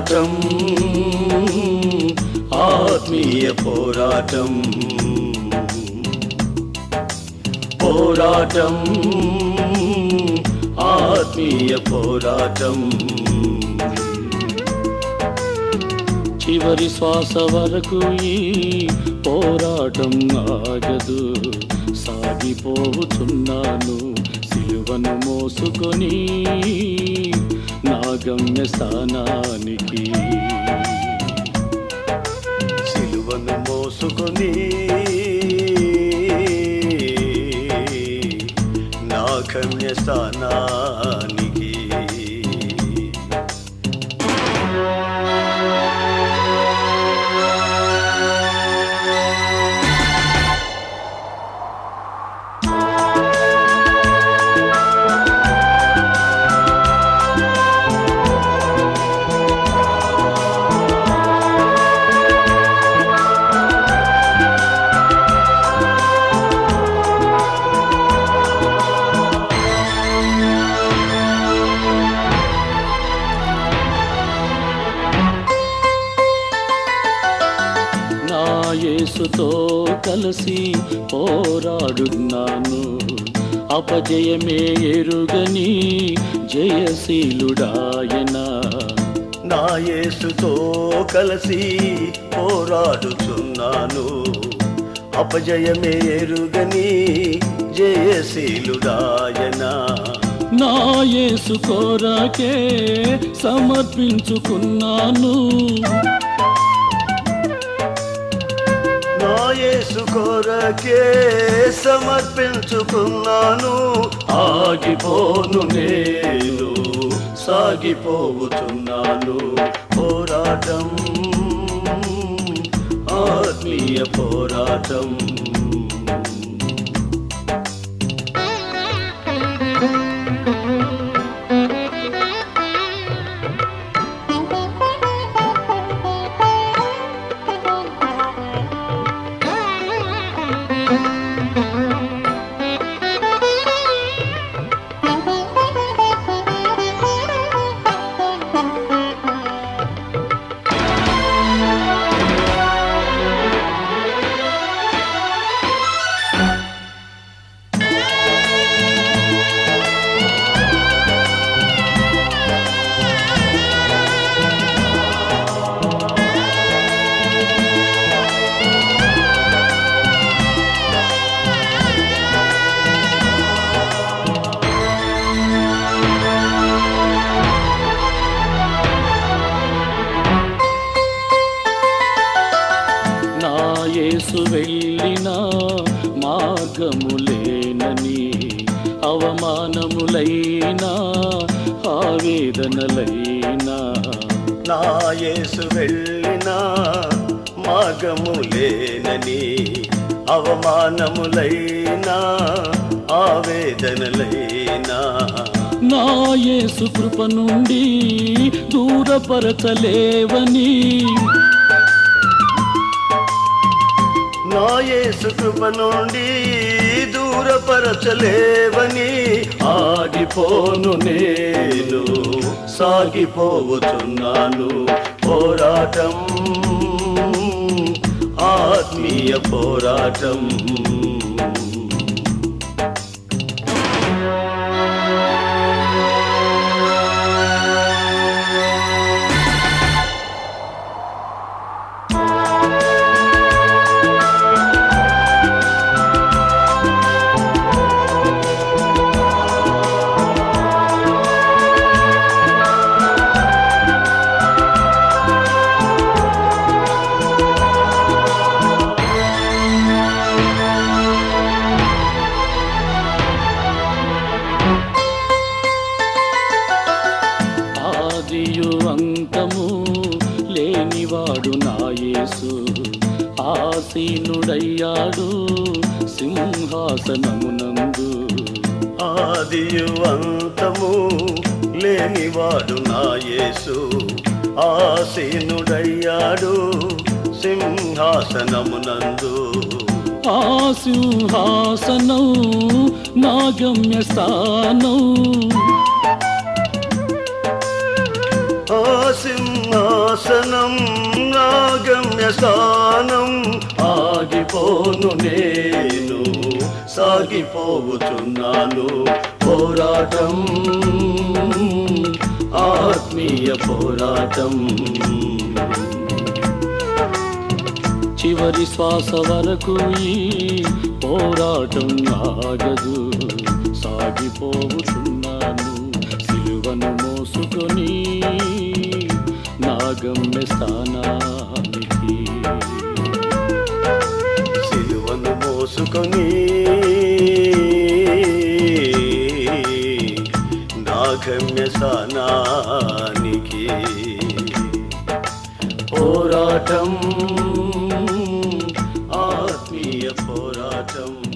పోరాటం ఆత్మీయ పోరాటం. పోరాటం ఆత్మీయ పోరాటం. చివరి శ్వాస వరకు ఈ పోరాటం ఆగదు. సాగిపోతున్నాను సిలువను మోసుకొని గమ్య స్థానానికి సిలువను మోసుకొని నా గమ్య స్థానానికి యేసుతో కలిసి పోరాడున్నాను. అపజయమే ఎరుగని జయశీలుడాయన. నా యేసుతో కలిసి పోరాడుచున్నాను. అపజయమే ఎరుగని జయశీలుడాయన. నా యేసు కోరాకే సమర్పించుకున్నాను. యేసు కొరకే సమర్పించుకున్నాను. ఆగిపోను నేను సాగిపోతున్నాను పోరాటం ఆత్మీయ పోరాటం. నా యేసు వెళ్ళిన మార్గములేనని అవమానములైనా ఆవేదనలైనా. నా యేసు వెళ్ళిన మార్గములేనని అవమానములైనా ఆవేదనలైనా. నా యేసు కృప నుండి దూరపరచలేవని నా యేసు కృప నుండి దూరపరచలేవని ఆగిపోను నేను. సాగిపోతున్నాను పోరాటం ఆత్మీయ పోరాటం. ఆదియు అంతము లేనివాడు నా యేసు. ఆసీనుడయ్యాడు సింహాసనమునందు. ఆదియు అంతము లేనివాడు నా యేసు. ఆసీనుడయ్యాడు సింహాసనమునందు. ఆ సింహాసనం నా గమ్యస్థానం శాసనం నా గమ్య స్థానం. ఆగిపోను నేను సాగిపోతున్నాను పోరాటం ఆత్మీయ పోరాటం. చివరి శ్వాస వరకు ఈ పోరాటం ఆగదు. సాగిపోతున్నాను సిలువను మోసుకొని గమ్య స్థానానికి. సిలువను మోసుకొని నా గమ్య స్థానానికి. పోరాటం ఆత్మీయ పోరాటం.